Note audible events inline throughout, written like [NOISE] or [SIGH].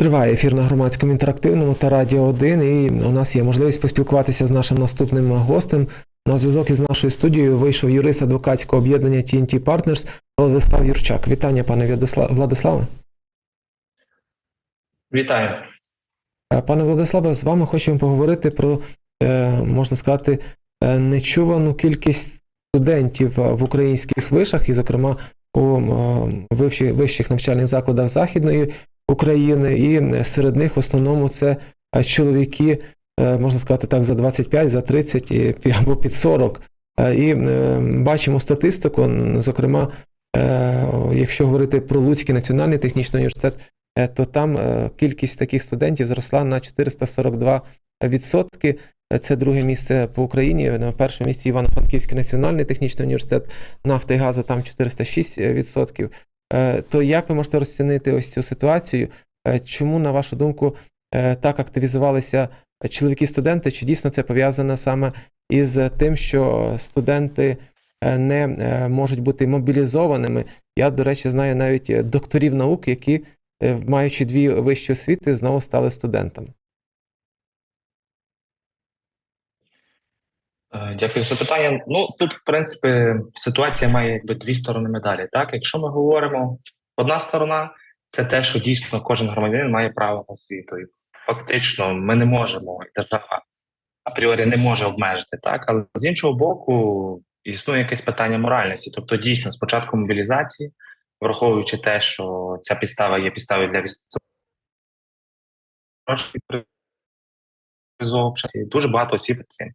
Триває ефір на громадському інтерактивному та Радіо 1, і у нас є можливість поспілкуватися з нашим наступним гостем. На зв'язок із нашою студією вийшов юрист адвокатського об'єднання TNT Partners Владислав Юрчак. Вітання, пане Владиславе. Вітаю. Е, Пане Владиславе, з вами хочемо поговорити про, е, можна сказати, е, нечувану кількість студентів в українських вишах, і, зокрема, у вищих навчальних закладах Західної України, і е, серед них в основному це е, чоловіки, е, можна сказати так, за 25, за 30 або під 40. Е, І бачимо статистику, зокрема, якщо говорити про Луцький національний технічний університет, то там кількість таких студентів зросла на 442 відсотки. Е, Це друге місце по Україні. На першому місці Івано-Франківський національний технічний університет нафти і газу там 406 відсотків. Е, То як ви можете розцінити ось цю ситуацію? Е, Чому, на вашу думку, е, так активізувалися чоловіки-студенти? Чи дійсно це пов'язано саме із тим, що студенти е, не е, можуть бути мобілізованими? Я, до речі, знаю навіть е, докторів наук, які, е, маючи дві вищі освіти, знову стали студентами. Дякую за питання. Ну тут, в принципі, ситуація має якби дві сторони медалі. Так, якщо ми говоримо, одна сторона це те, що дійсно кожен громадянин має право на освіту. І фактично, ми не можемо, держава апріорі не може обмежити. Так, але з іншого боку, існує якесь питання моральності. Тобто, дійсно, спочатку мобілізації, враховуючи те, що ця підстава є підставою для військового часу, дуже багато осіб цим.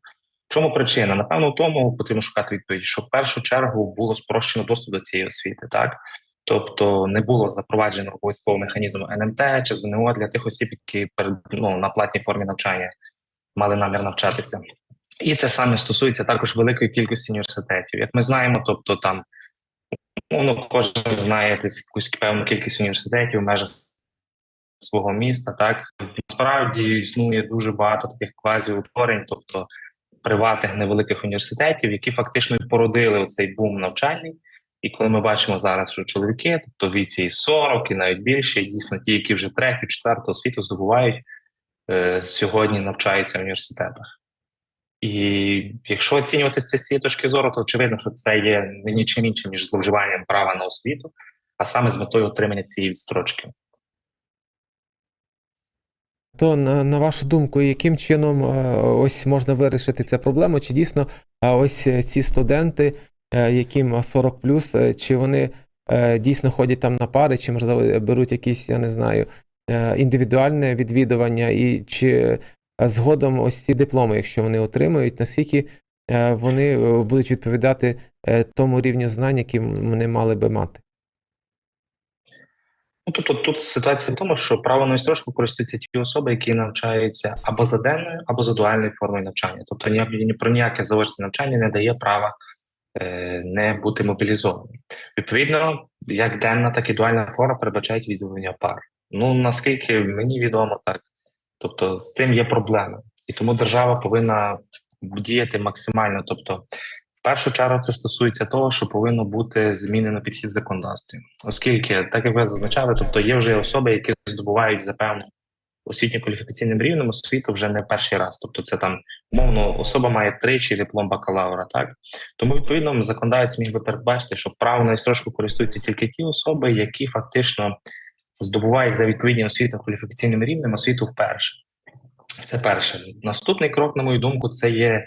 Чому причина? Напевно, в тому потрібно шукати відповідь, що в першу чергу було спрощено доступ до цієї освіти, так тобто не було запроваджено обов'язковий механізм НМТ чи ЗНО для тих осіб, які ну, на платній формі навчання мали намір навчатися. І це саме стосується також великої кількості університетів. Як ми знаємо, тобто там ну, кожен знає якусь певну кількість університетів в межах свого міста. Так насправді існує дуже багато таких квазіутворень, тобто приватних невеликих університетів, які фактично породили цей бум навчальний. І коли ми бачимо зараз, що чоловіки, тобто віці і 40 і навіть більше, дійсно ті, які вже третю, четверту освіту здобувають, е, сьогодні навчаються в університетах. І якщо оцінювати з цієї точки зору, то очевидно, що це є не нічим іншим, ніж зловживанням права на освіту, а саме з метою отримання цієї відстрочки. То на, на вашу думку, яким чином е, ось можна вирішити цю проблему? Чи дійсно е, ось е, ці студенти, яким 40 е, чи вони дійсно ходять там на пари, чи можливо беруть якісь, я не знаю, індивідуальне відвідування, і чи згодом ось ці дипломи, якщо вони отримують, наскільки вони будуть відповідати тому рівню знань, які вони мали би мати? Ну, тобто тут ситуація в тому, що право на історію користуються ті особи, які навчаються або за денною, або за дуальною формою навчання. Тобто ні, про ніяке заочне навчання не дає права е, не бути мобілізованим. Відповідно, як денна, так і дуальна форма передбачають відвідування пар. Ну наскільки мені відомо, так. Тобто з цим є проблема, і тому держава повинна діяти максимально. Тобто, першу чергу це стосується того, що повинно бути змінено підхід законодавстві, оскільки, так як ви зазначали, тобто є вже особи, які здобувають за певним освітньо-кваліфікаційним рівнем освіту вже не перший раз. Тобто, це там умовно особа має тричі диплом бакалавра. Так тому відповідно законодавець міг би передбачити, що право на історичку користуються тільки ті особи, які фактично здобувають за відповідним освітньо-кваліфікаційним рівнем освіту вперше. Це перше. Наступний крок, на мою думку, це є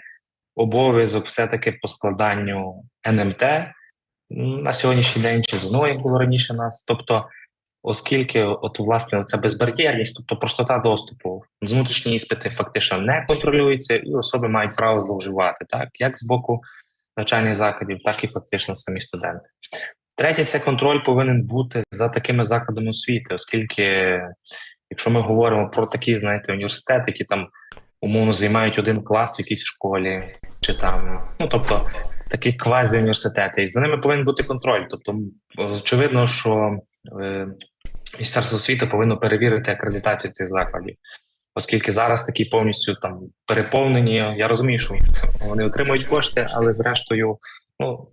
обов'язок все-таки по складанню НМТ на сьогоднішній день чи ЗНО, як було раніше нас. Тобто, оскільки от власне ця безбар'єрність, тобто простота доступу, внутрішні іспити фактично не контролюються, і особи мають право зловживати, так як з боку навчальних закладів, так і фактично самі студенти. Третє, це контроль повинен бути за такими закладами освіти, оскільки, якщо ми говоримо про такі, знаєте, університети, які там умовно займають один клас в якійсь школі, чи там, ну тобто такі квазі-університети, і за ними повинен бути контроль. Тобто, очевидно, що е, Міністерство освіти повинно перевірити акредитацію цих закладів, оскільки зараз такі повністю там переповнені. Я розумію, що вони отримують кошти, але зрештою, ну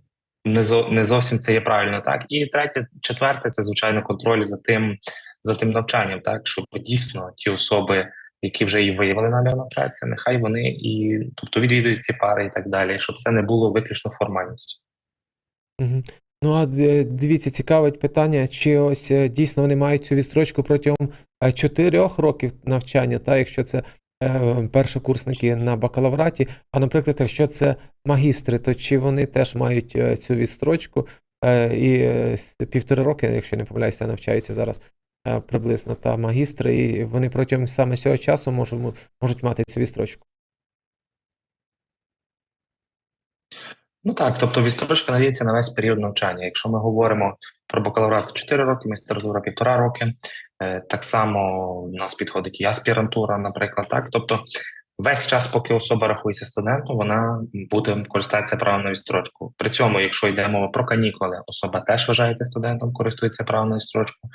не зо не зовсім це є правильно. Так і третє, четверте, це звичайно контроль за тим, за тим навчанням, так щоб дійсно ті особи, які вже і виявили намір навчатися, нехай вони і тобто відвідують ці пари і так далі, щоб це не було виключно формальністю. Ну, а е, дивіться, цікавить питання, чи ось е, дійсно вони мають цю відстрочку протягом е, чотирьох років навчання, та, якщо це е, першокурсники на бакалавраті, а наприклад, якщо це магістри, то чи вони теж мають е, цю відстрочку? Е, і е, півтори роки, якщо не помиляюся, навчаються зараз. е, приблизно та магістри, і вони протягом саме цього часу можуть, можуть мати цю відстрочку. Ну так, тобто відстрочка надається на весь період навчання. Якщо ми говоримо про бакалаврат, це 4 роки, магістратура півтора роки. Е, Так само у нас підходить і аспірантура, наприклад. Так, тобто весь час, поки особа рахується студентом, вона буде користуватися правом на відстрочку. При цьому, якщо йде мова про канікули, особа теж вважається студентом, користується правом на відстрочку.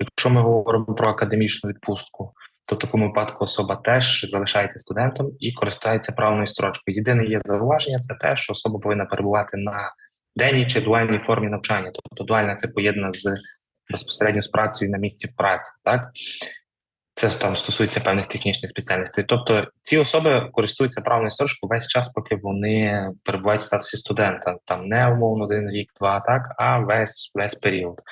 Якщо ми говоримо про академічну відпустку, то в такому випадку особа теж залишається студентом і користується правною строчкою. Єдине є зауваження це те, що особа повинна перебувати на денній чи дуальній формі навчання. Тобто дуальна це поєднана з безпосередньо з працею на місці праці. Так це там стосується певних технічних спеціальностей. Тобто ці особи користуються правною строчкою весь час, поки вони перебувають в статусі студента. Там не умовно один рік, два, так а весь весь період.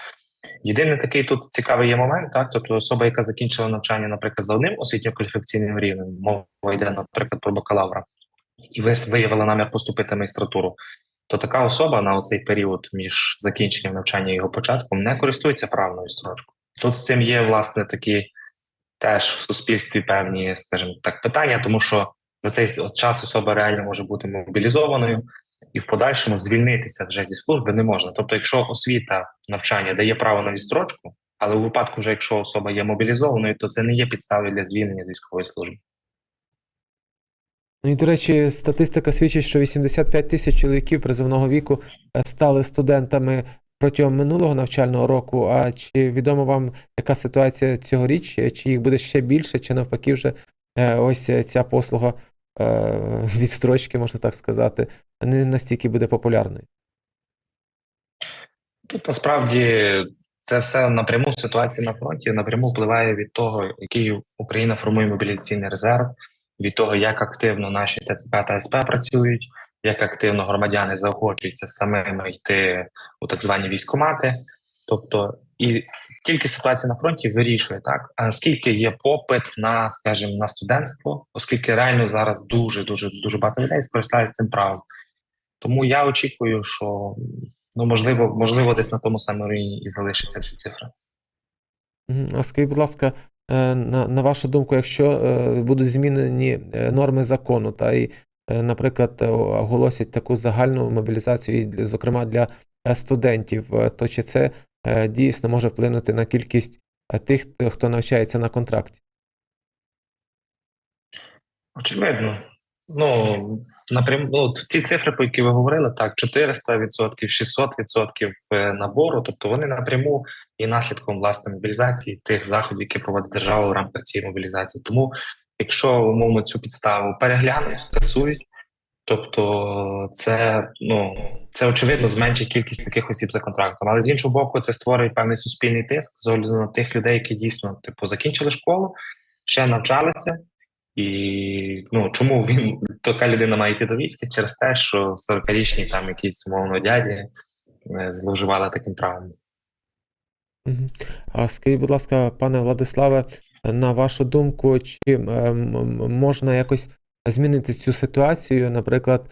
Єдиний такий тут цікавий є момент, так тобто особа, яка закінчила навчання, наприклад, за одним освітньо-кваліфікаційним рівнем, мова йде, наприклад, про бакалавра, і ви виявила намір поступити в магістратуру, то така особа на оцей період між закінченням навчання і його початком не користується правною строчкою. Тут з цим є власне такі теж в суспільстві певні, скажімо так, питання, тому що за цей час особа реально може бути мобілізованою і в подальшому звільнитися вже зі служби не можна. Тобто, якщо освіта навчання дає право на відстрочку, але у випадку, вже якщо особа є мобілізованою, то це не є підставою для звільнення з військової служби. Ну і, до речі, статистика свідчить, що 85 тисяч чоловіків призовного віку е, стали студентами протягом минулого навчального року. А чи відомо вам, яка ситуація цьогоріч? Чи їх буде ще більше, чи навпаки, вже е, ось ця послуга е, [LAUGHS] відстрочки, можна так сказати, не настільки буде популярною? Тут насправді це все напряму ситуація на фронті напряму впливає від того, який Україна формує мобілізаційний резерв, від того, як активно наші ТЦК та СП працюють, як активно громадяни заохочуються самими йти у так звані військомати. Тобто, і тільки ситуація на фронті вирішує так, а наскільки є попит на, скажімо, на студентство, оскільки реально зараз дуже дуже дуже багато людей скористаються цим правом. Тому я очікую, що ну можливо, можливо, десь на тому самому рівні і залишиться всі цифри. А скажіть, будь ласка, е, на, на вашу думку, якщо е, будуть змінені е, норми закону, та е, наприклад, оголосять таку загальну мобілізацію, зокрема для студентів, то чи це дійсно може вплинути на кількість е, тих, хто навчається на контракті? Очевидно. Ну, напрям... ну, ці цифри, про які ви говорили, так, 400%, 600% е, набору, тобто вони напряму є наслідком власне мобілізації тих заходів, які проводить держава в рамках цієї мобілізації. Тому, якщо умовно цю підставу переглянуть, скасують, тобто це ну це очевидно зменшить кількість таких осіб за контрактом. Але з іншого боку, це створює певний суспільний тиск з огляду на тих людей, які дійсно типу закінчили школу, ще навчалися. І ну чому він така людина має йти до війська через те, що 40-річні там якісь умовно дяді е, зловживали таким правом. А скажіть, будь ласка, пане Владиславе, на вашу думку, чи е, м- м- можна якось змінити цю ситуацію, наприклад,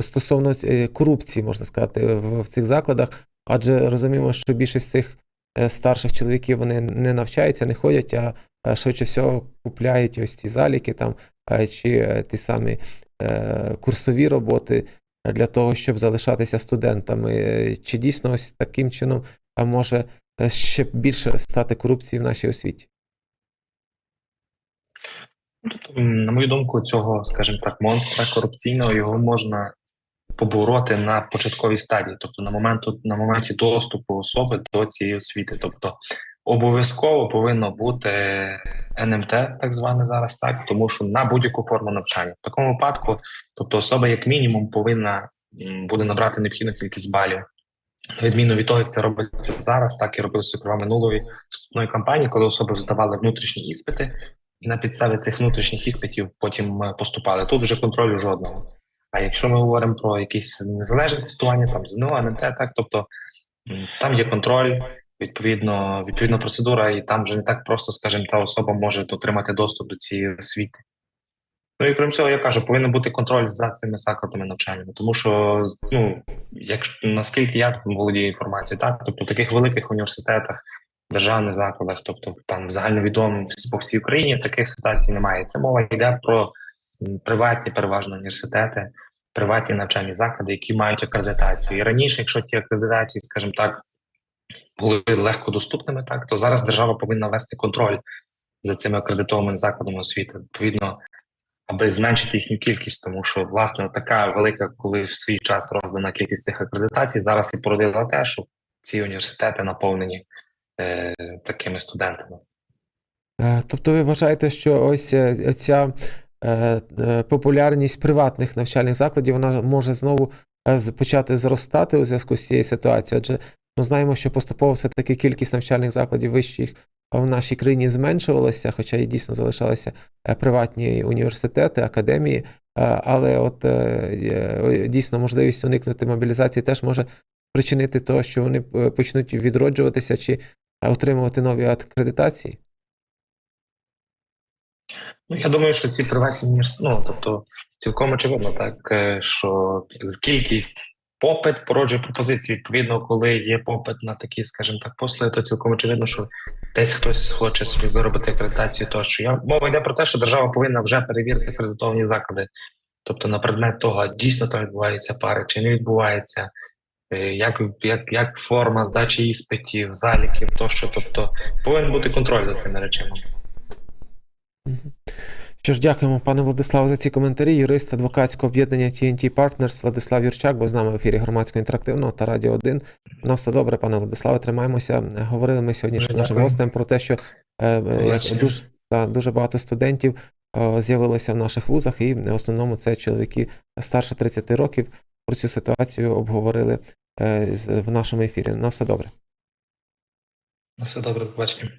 стосовно е, корупції, можна сказати, в, цих закладах? Адже розуміємо, що більшість цих е, старших чоловіків вони не навчаються, не ходять, а е, швидше всього купляють ось ці заліки там е, чи е, ті самі е, курсові роботи для того, щоб залишатися студентами. Е, Чи дійсно ось таким чином може е, ще більше стати корупції в нашій освіті? Ну, на мою думку, цього, скажімо так, монстра корупційного його можна побороти на початковій стадії, тобто на моменту на моменті доступу особи до цієї освіти. Тобто обов'язково повинно бути НМТ, так зване зараз, так тому що на будь-яку форму навчання. В такому випадку, тобто особа, як мінімум, повинна буде набрати необхідну кількість балів на відміну від того, як це робиться зараз, так і робилося зокрема минулої вступної кампанії, коли особи здавали внутрішні іспити, і на підставі цих внутрішніх іспитів потім е, поступали. Тут вже контролю жодного. А якщо ми говоримо про якісь незалежне тестування, там ЗНО, НМТ, так тобто там є контроль, відповідно, відповідна процедура, і там вже не так просто, скажімо, та особа може отримати доступ до цієї освіти. Ну і крім цього, я кажу, повинен бути контроль за цими закладами навчання, тому що ну якщо наскільки я володію інформацією, так тобто в таких великих університетах, державних закладах, тобто там загальновідомих по всій Україні таких ситуацій немає. Це мова йде про приватні переважно університети, приватні навчальні заклади, які мають акредитацію. І раніше, якщо ті акредитації, скажімо так, були легко доступними, так то зараз держава повинна вести контроль за цими акредитованими закладами освіти. Відповідно, аби зменшити їхню кількість, тому що власне така велика, коли в свій час роздана кількість цих акредитацій, зараз і породила те, що ці університети наповнені е, такими студентами. Е, Тобто ви вважаєте, що ось е, ця е, популярність приватних навчальних закладів вона може знову почати зростати у зв'язку з цією ситуацією? Адже ми знаємо, що поступово все-таки кількість навчальних закладів вищих в нашій країні зменшувалася, хоча і дійсно залишалися приватні університети, академії. Але от дійсно можливість уникнути мобілізації теж може причинити того, що вони почнуть відроджуватися чи отримувати нові акредитації. Ну я думаю, що ці приватні університети, ну тобто цілком очевидно, так е, що кількість попит породжує пропозиції. Відповідно, коли є попит на такі, скажімо так, послуги, то цілком очевидно, що десь хтось хоче собі виробити акредитацію. Тощо я мова йде про те, що держава повинна вже перевірити акредитовані заклади, тобто на предмет того, дійсно там відбуваються пари чи не відбувається. Е, Як, як, як форма здачі іспитів, заліків, тощо, тобто повинен бути контроль за цими речами. Що ж, дякуємо, пане Владиславе, за ці коментарі. Юрист адвокатського об'єднання TNT Partners Владислав Юрчак був з нами в ефірі громадського інтерактивного та Радіо 1. Ну, все добре, пане Владиславе, тримаємося. Говорили ми сьогодні з нашим гостем про те, що е, е, як дуже, та, дуже багато студентів е, з'явилося в наших вузах, і в основному це чоловіки старше 30 років. Про цю ситуацію обговорили е, в нашому ефірі. На все добре. На все добре, побачення.